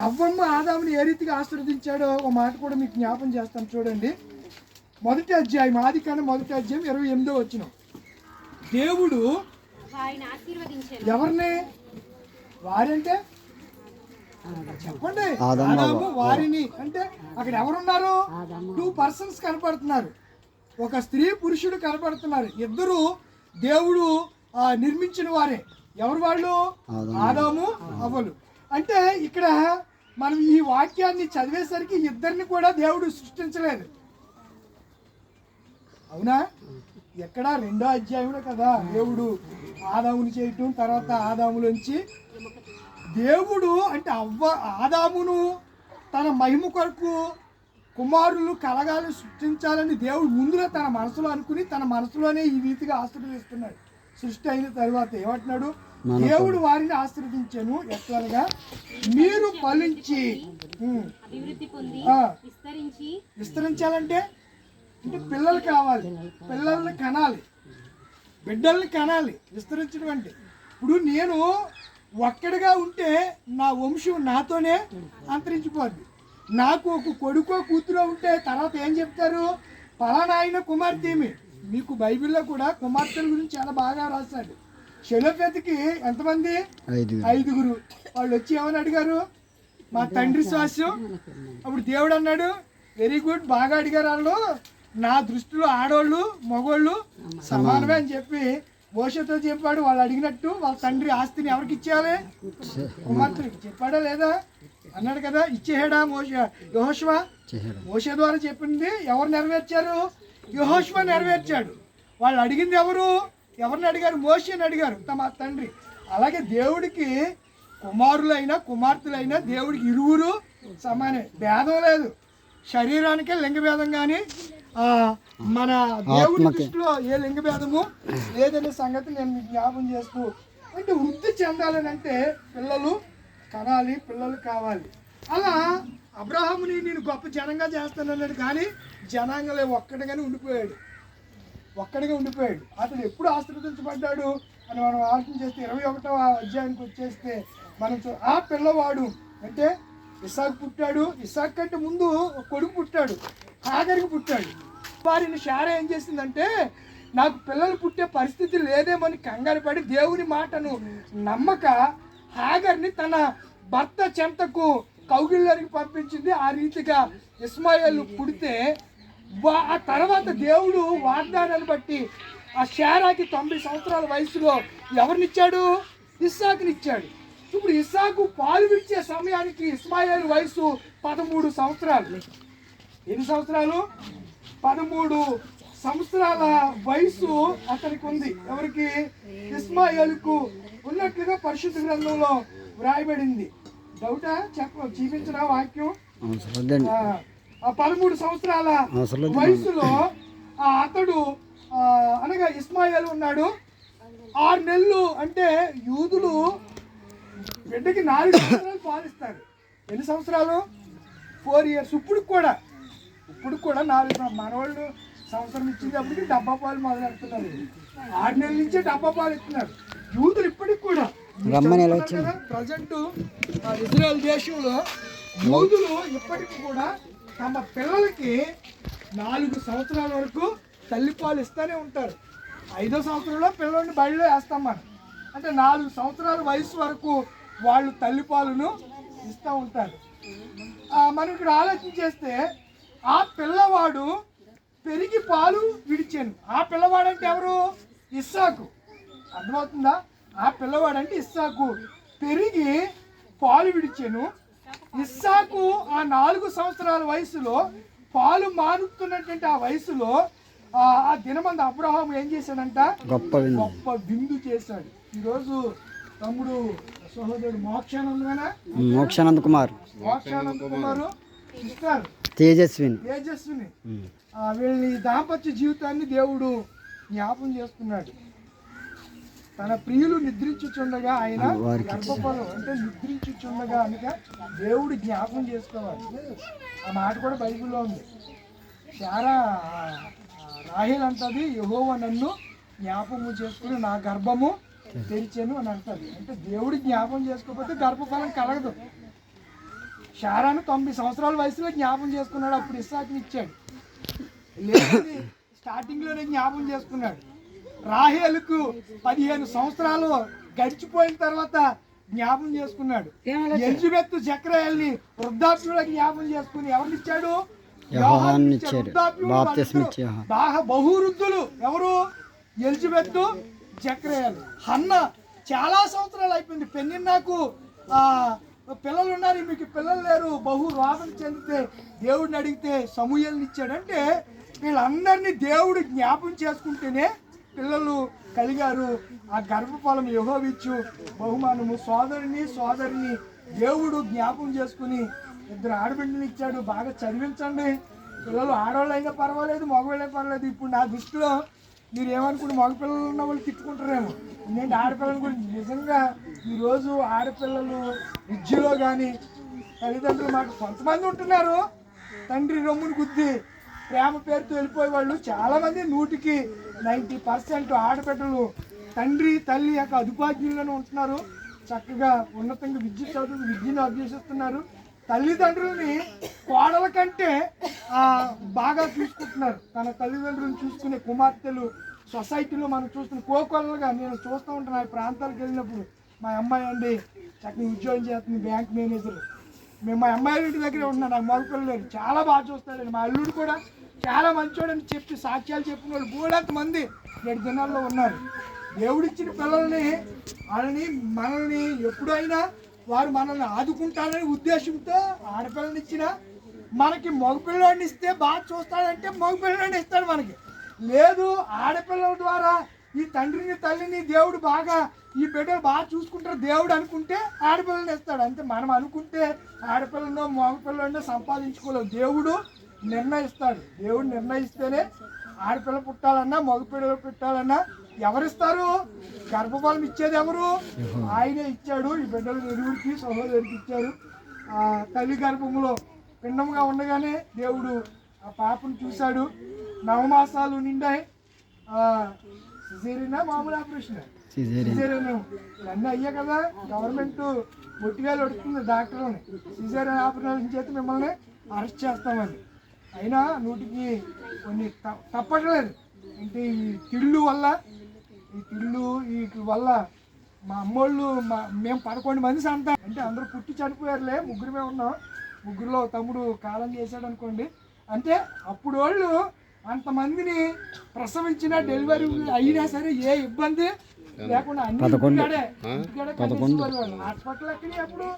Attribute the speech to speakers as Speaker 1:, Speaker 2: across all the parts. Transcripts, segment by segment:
Speaker 1: అవ్వమ్మ ఆదాముని ఏ రీతిగా ఆశీర్వదించాడో ఒక మాట కూడా మీకు జ్ఞాపం చేస్తాను చూడండి. మొదటి అధ్యాయం ఆది కాండం మొదటి అధ్యాయం ఇరవై ఎనిమిదో వచ్చిన దేవుడు ఎవరిని? వారంటే? చెప్పండి.
Speaker 2: ఆదాము,
Speaker 1: వారిని. అంటే అక్కడ ఎవరున్నారు? టూ పర్సన్స్ కనపడుతున్నారు. ఒక స్త్రీ పురుషుడు కనపడుతున్నారు. ఇద్దరు దేవుడు ఆ, నిర్మించిన వారే. ఎవరు వాళ్ళు?
Speaker 2: ఆదాము.
Speaker 1: ఆదాము అవ్వలు. అంటే ఇక్కడ మనం ఈ వాక్యాన్ని చదివేసరికి ఇద్దరిని కూడా దేవుడు సృష్టించలేదు. అవునా? ఎక్కడ రెండో అధ్యాయంలో కదా. దేవుడు ఆదాముని చేయటం తర్వాత ఆదాములోంచి దేవుడు అంటే అవ్వ ఆదామును తన మహిమ కొరకు కుమారులు కలగాలని సృష్టించాలని దేవుడు ముందులో తన మనసులో అనుకుని తన మనసులోనే ఈ రీతిగా ఆశీర్వదిస్తున్నాడు సృష్టి అయిన తర్వాత ఏమంటున్నాడు? దేవుడు వారిని ఆశీర్వదించాను. ఎట్లనగా మీరు ఫలించి విస్తరించాలంటే అంటే పిల్లలు కావాలి. పిల్లల్ని కనాలి. బిడ్డల్ని కనాలి. విస్తరించడం అంటే ఇప్పుడు నేను ఒక్కడిగా ఉంటే నా వంశం నాతోనే అంతరించిపోద్ది. నాకు ఒక కొడుకో కూతురో ఉంటే తర్వాత ఏం చెప్తారు? పలానా ఆయన కుమార్తెమి మీకు బైబిల్లో కూడా కుమార్తెల గురించి చాలా బాగా రాశాడు. శలోపేతకి ఎంతమంది?
Speaker 2: ఐదు
Speaker 1: ఐదుగురు. వాళ్ళు వచ్చి ఏమని అడిగారు? మా తండ్రి స్వాస్యం అప్పుడు దేవుడు అన్నాడు వెరీ గుడ్ బాగా అడిగారు వాళ్ళు. నా దృష్టిలో ఆడోళ్ళు మగోళ్ళు సమానమే అని చెప్పి మోసతో చెప్పాడు. వాళ్ళు అడిగినట్టు వాళ్ళ తండ్రి ఆస్తిని ఎవరికి ఇచ్చేయాలి? కుమార్తెకి చెప్పాడా లేదా? అన్నాడు కదా ఇచ్చేసాడా మోస యహోష్వా?
Speaker 2: చేశాడు
Speaker 1: మోసే ద్వారా చెప్పింది ఎవరు నెరవేర్చారు? యహోష్వా నెరవేర్చాడు. వాళ్ళు అడిగింది ఎవరు? ఎవరిని అడిగారు? మోసేని అడిగారు. తమ తండ్రి. అలాగే దేవుడికి కుమారులైనా కుమార్తెలైనా దేవుడికి ఇరువురు సమానే భేదం లేదు. శరీరానికే లింగ భేదం కానీ ఆ, మన దేవుడి దృష్టిలో ఏ లింగ భేదము లేదనే సంగతి నేను మీకు జ్ఞాపం చేస్తూ అంటే వృద్ధి చెందాలని అంటే పిల్లలు కనాలి పిల్లలు కావాలి. అలా అబ్రహాముని నేను గొప్ప జనంగా చేస్తానన్నాడు కానీ జనాంగలే ఒక్కడిగానే ఉండిపోయాడు. ఒక్కడిగా ఉండిపోయాడు. అతడు ఎప్పుడు ఆశ్రదించబడ్డాడు అని మనం ఆలోచన చేస్తే ఇరవై ఒకటవ అధ్యాయానికి వచ్చేస్తే మనం ఆ పిల్లవాడు అంటే ఇసాక్ పుట్టాడు. ఇసాక్ కంటే ముందు కొడుకు పుట్టాడు. హాగరికి పుట్టాడు. వారిని షారా ఏం చేసిందంటే నాకు పిల్లలు పుట్టే పరిస్థితి లేదేమని కంగారు పడి దేవుని మాటను నమ్మక హాగర్ని తన భర్త చెంతకు కౌగిళ్ళరికి పంపించింది. ఆ రీతిగా ఇస్మాయిల్ పుడితే ఆ తర్వాత దేవుడు వాగ్దానాన్ని బట్టి ఆ షారాకి తొంభై సంవత్సరాల వయసులో ఎవరినిచ్చాడు? ఇస్సాకునిచ్చాడు. ఇప్పుడు ఇస్సాకు పాలు విడిచే సమయానికి ఇస్మాయిల్ వయసు పదమూడు సంవత్సరాలు. ఎన్ని సంవత్సరాలు? పదమూడు సంవత్సరాల వయసు అతనికి ఉంది ఎవరికి? ఇస్మాయిల్కు. ఉన్నట్లుగా పరిశుద్ధ గ్రంథంలో వ్రాయబడింది. డౌటా? చెప్ప చూపించిన వాక్యం? పదమూడు సంవత్సరాల వయసులో ఆ అతడు అనగా ఇస్మాయిల్ ఉన్నాడు. ఆరు నెలలు అంటే యూదులు బిడ్డకి నాలుగు సంవత్సరాలు పాలిస్తారు. ఎన్ని సంవత్సరాలు? ఫోర్ ఇయర్స్ ఇప్పుడు కూడా. ఇప్పుడు కూడా నాలుగు మనవాళ్ళు సంవత్సరం ఇచ్చేటప్పటికి డబ్బా పాలు మొదలెడుతున్నారు. ఆరు నెలల నుంచే డబ్బా పాలు ఇస్తున్నారు. యూదులు ఇప్పటికి కూడా? ప్రజెంట్ ఇజ్రాయెల్ దేశంలో యూదులు ఇప్పటికి కూడా తమ పిల్లలకి నాలుగు సంవత్సరాల వరకు తల్లిపాలు ఇస్తూనే ఉంటారు. ఐదో సంవత్సరంలో పిల్లల్ని బడిలో వేస్తాం మనం. అంటే నాలుగు సంవత్సరాల వయసు వరకు వాళ్ళు తల్లిపాలను ఇస్తూ ఉంటారు. మనం ఇక్కడ ఆలోచన చేస్తే ఆ పిల్లవాడు పెరిగి పాలు విడిచాను. ఆ పిల్లవాడంటే ఎవరు? ఇస్సాకు. అర్థమవుతుందా? ఆ పిల్లవాడంటే ఇస్సాకు. పెరిగి పాలు విడిచాను. ఇస్సాకు ఆ నాలుగు సంవత్సరాల వయసులో పాలు మానుతున్నటువంటి ఆ వయసులో ఆ ఆ దినమంది అబ్రహాం ఏం చేశాడంట?
Speaker 2: గొప్ప
Speaker 1: గొప్ప విందు చేశాడు. ఈరోజు తమ్ముడు సహోదరుడు మోక్షానందమైన
Speaker 2: మోక్షానంద్ కుమార్.
Speaker 1: మోక్షానంద కుమారు. సిస్టర్.
Speaker 2: తేజస్విని.
Speaker 1: తేజస్విని. ఆ, వీళ్ళని దాంపత్య జీవితాన్ని దేవుడు జ్ఞాపం చేస్తున్నాడు. తన ప్రియులు నిద్రించుచుండగా ఆయన గర్భఫలం అంటే నిద్రించుచుండగా అనగా దేవుడు జ్ఞాపం చేసుకోవాలి. ఆ మాట కూడా బైబిల్లో ఉంది. చాలా రాహిల్ అంటది యహోవ నన్ను జ్ఞాపము చేసుకుని నా గర్భము తెరిచాను అని అంటది. అంటే దేవుడు జ్ఞాపం చేసుకోకపోతే గర్భఫలం కలగదు. షారాను తొంభై సంవత్సరాల వయసులో జ్ఞాపం చేసుకున్నాడు అప్పుడు ఇస్సాకుని ఇచ్చాడు. లేదని స్టార్టింగ్లోనే జ్ఞాపం చేసుకున్నాడు. రాహేలుకు పదిహేను సంవత్సరాలు గడిచిపోయిన తర్వాత జ్ఞాపం చేసుకున్నాడు. ఎలిజబెత్ చక్రయల్ని వృద్ధాప్యంలో జ్ఞాపం చేసుకుని ఎవరిని ఇచ్చాడు
Speaker 2: యోహాన్ని
Speaker 1: ఇచ్చాడు.
Speaker 2: ఇచ్చాడు.
Speaker 1: వృద్ధాప్యంలో
Speaker 2: బాప్తిస్మ
Speaker 1: వాళ్ళిద్దరూ
Speaker 2: ఇచ్చే యోహాన్.
Speaker 1: బాగా బహువృద్ధులు. ఎవరు? ఎలిజబెత్ చక్రయాలు హన్న చాలా సంవత్సరాలు అయిపోయింది. పెన్నిన్నాకు ఆ పిల్లలు ఉన్నారు. మీకు పిల్లలు లేరు. బహు రోగం చెందితే దేవుడిని అడిగితే సమూహల్ని ఇచ్చాడంటే వీళ్ళందరినీ దేవుడు జ్ఞాపం చేసుకుంటేనే పిల్లలు కలిగారు. ఆ గర్భఫలం యహోవిచ్చు బహుమానము సోదరిని సోదరిని దేవుడు జ్ఞాపం చేసుకుని ఇద్దరు ఆడబిడ్డలు ఇచ్చాడు. బాగా చదివించండి. పిల్లలు ఆడవాళ్ళైనా పర్వాలేదు మగవాళ్ళే పర్వాలేదు. ఇప్పుడు నా దృష్టిలో మీరు ఏమనుకుంటే మగపిల్లలు ఉన్న వాళ్ళు తిట్టుకుంటారేమో. నేను ఆడపిల్లల గురించి నిజంగా ఈరోజు ఆడపిల్లలు విద్యలో కానీ తల్లిదండ్రులు మాకు కొంతమంది ఉంటున్నారు. తండ్రి రొమ్మును గుద్ది ప్రేమ పేరుతో వెళ్ళిపోయే వాళ్ళు చాలామంది నూటికి నైంటీ పర్సెంట్ ఆడబిడ్డలు. తండ్రి తల్లి యొక్క అదుపాజ్ఞులను ఉంటున్నారు. చక్కగా ఉన్నతంగా విద్య చదువు విద్యను అభ్యసిస్తున్నారు. తల్లిదండ్రులని కోడల కంటే బాగా చూసుకుంటున్నారు. తన తల్లిదండ్రులను చూసుకునే కుమార్తెలు సొసైటీలో మనం చూస్తున్న కోకొల్లగా నేను చూస్తూ ఉంటాను. ఆ ప్రాంతాలకు వెళ్ళినప్పుడు మా అమ్మాయి అండి చక్కని ఉద్యోగం చేస్తుంది బ్యాంక్ మేనేజర్. మేము మా అమ్మాయి ఇంటి దగ్గరే ఉన్నాను నాకు మగపిల్లలు లేరు చాలా బాగా చూస్తాడండి. మా అల్లుడు కూడా చాలా మంచోడని చెప్పి సాక్ష్యాలు చెప్పిన వాళ్ళు బోడంత మంది రెండు దినాల్లో ఉన్నారు. దేవుడిచ్చిన పిల్లల్ని వాళ్ళని మనల్ని ఎప్పుడైనా వారు మనల్ని ఆదుకుంటారనే ఉద్దేశంతో ఆడపిల్లని ఇచ్చిన మనకి మగపిల్లని ఇస్తే బాగా చూస్తాడంటే మగపిల్లని ఇస్తాడు మనకి. లేదు ఆడపిల్లల ద్వారా ఈ తండ్రిని తల్లిని దేవుడు బాగా ఈ బిడ్డలు బాగా చూసుకుంటారు. దేవుడు అనుకుంటే ఆడపిల్లని ఇస్తాడు అంతే మనం అనుకుంటే ఆడపిల్లనో మగపిల్లనో సంపాదించుకోలేదు దేవుడు నిర్ణయిస్తాడు. దేవుడు నిర్ణయిస్తేనే ఆడపిల్ల పుట్టాలన్నా మగపిల్లలు పుట్టాలన్నా ఎవరిస్తారు? గర్భఫలం ఇచ్చేది ఎవరు? ఆయనే ఇచ్చాడు. ఈ బిడ్డలు నిరుగుడికి సహోదరికి ఇచ్చారు. తల్లి గర్భంలో పిండంగా ఉండగానే దేవుడు ఆ పాపను చూశాడు. నవమాసాలు నిండాయి. సిజేరియనా మామూలు ఆపరేషన్?
Speaker 2: సిజేరియన్.
Speaker 1: ఇవన్నీ అయ్యా కదా గవర్నమెంట్ మొట్టిగా అడుగుతుంది డాక్టర్ని సిజేరియన్ ఆపరేషన్ చేతి మిమ్మల్ని అరెస్ట్ చేస్తామని. అయినా నూటికి కొన్ని తప్పట్లేదు అంటే ఈ తిళ్ళు వల్ల ఈ తిళ్ళు వీటి వల్ల మా అమ్మోళ్ళు మా మేము పదకొండు మంది సంతానం. అంటే అందరూ పుట్టి చనిపోయారులే ముగ్గురమే ఉన్నాం. ముగ్గురులో తమ్ముడు కాలం చేశాడు అనుకోండి అంటే అప్పుడు వాళ్ళు అంతమందిని ప్రసవించిన డెలివరీ అయినా సరే ఏ ఇబ్బంది లేకుండా అప్పుడు?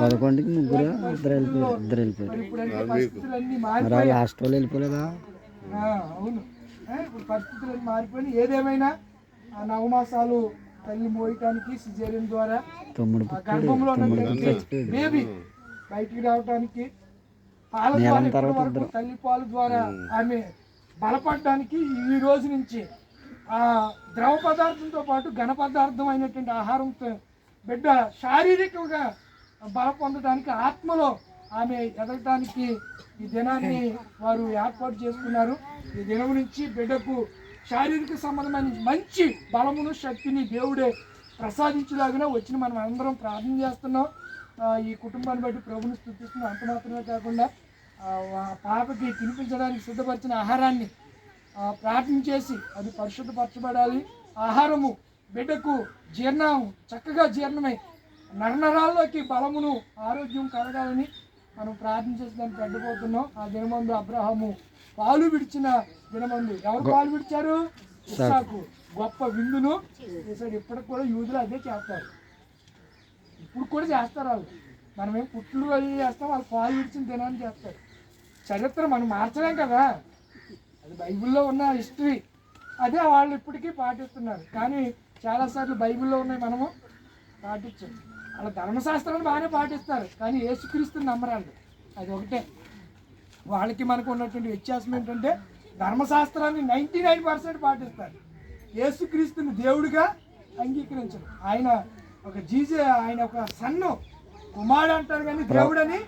Speaker 2: పదకొండుకి ముగ్గురు ఇద్దరు వెళ్ళిపోయారు వెళ్ళిపోయారు.
Speaker 1: మరి
Speaker 2: వాళ్ళు వెళ్ళిపోలేదా?
Speaker 1: ఆ, అవును. ఇప్పుడు పరిస్థితులు మారిపోయి ఏదేమైనా ఆ నవమాసాలు తల్లి మోయటానికి సిజేరియన్ ద్వారా గర్భంలో బేబీ బయటికి రావడానికి పాల ద్వారా తల్లి పాలు ద్వారా ఆమె బలపడడానికి ఈ రోజు నుంచి ఆ ద్రవ పదార్థంతో పాటు ఘన పదార్థం అయినటువంటి ఆహారంతో బిడ్డ శారీరకంగా బల పొందడానికి ఆత్మలో ఆమె ఎదగటానికి ఈ దినాన్ని వారు ఏర్పాటు చేసుకున్నారు. ఈ దినం నుంచి బిడ్డకు శారీరక సంబంధమైన మంచి బలమును శక్తిని దేవుడే ప్రసాదించేలాగానే వచ్చిన మనం అందరం ప్రార్థన చేస్తున్నాం. ఈ కుటుంబాన్ని బట్టి ప్రభుని స్థుతిస్తున్నాం. అంత మాత్రమే కాకుండా పాపకి తినిపించడానికి సిద్ధపరిచిన ఆహారాన్ని ప్రార్థన చేసి అది పరిశుద్ధపరచబడాలి. ఆహారము బిడ్డకు జీర్ణం చక్కగా జీర్ణమై నరనరాల్లోకి బలమును ఆరోగ్యం కలగాలని మనం ప్రార్థన చేసి దాన్ని పెట్టబోతున్నాం ఆ దినమందు అబ్రహాము పాలు విడిచిన దినమందు. ఎవరు పాలు విడిచారు? ఇస్సాకు. గొప్ప విందును చేశాడు. ఇప్పటికి కూడా యూదులు అదే చేస్తారు. ఇప్పుడు కూడా చేస్తారు వాళ్ళు. మనం ఏం పుట్లు అవి చేస్తాం వాళ్ళు పాలు విడిచిన దినాన్ని చేస్తారు. చరిత్ర మనం మార్చలేం కదా? అది బైబిల్లో ఉన్న హిస్టరీ. అదే వాళ్ళు ఇప్పటికీ పాటిస్తున్నారు. కానీ చాలాసార్లు బైబిల్లో ఉన్నాయి మనము పాటించాం. వాళ్ళ ధర్మశాస్త్రాన్ని బాగానే పాటిస్తారు కానీ యేసుక్రీస్తుని నమ్మరాళ్ళు అది ఒకటే. వాళ్ళకి మనకు ఉన్నటువంటి వ్యత్యాసం ఏంటంటే ధర్మశాస్త్రాన్ని నైంటీ నైన్ పర్సెంట్ పాటిస్తారు. యేసుక్రీస్తుని దేవుడిగా అంగీకరించరు. ఆయన ఒక జీజే ఆయన ఒక సన్ను కుమారుడు అంటారు కానీ దేవుడని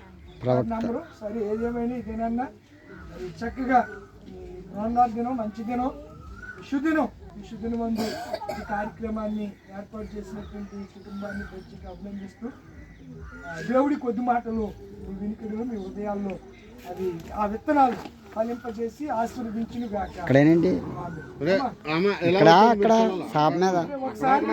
Speaker 1: నమ్మరు సరే ఏదేమైనా ఇదేనన్నా. చక్కగా ఈ బృహన్నాథ దినం మంచి దినం విశుదినం విశుదినం ముందు ఈ కార్యక్రమాన్ని ఏర్పాటు చేసినటువంటి కుటుంబాన్ని ప్రత్యేక అభినందిస్తూ దేవుడి కొద్ది మాటలు మీ వినికిడిలో మీ హృదయాల్లో అది ఆ విత్తనాలు ఫలింపజేసి ఆశీర్వదించును గాక.
Speaker 2: ఇక్కడ అక్కడ షాప్ మీద.
Speaker 1: ఒకసారి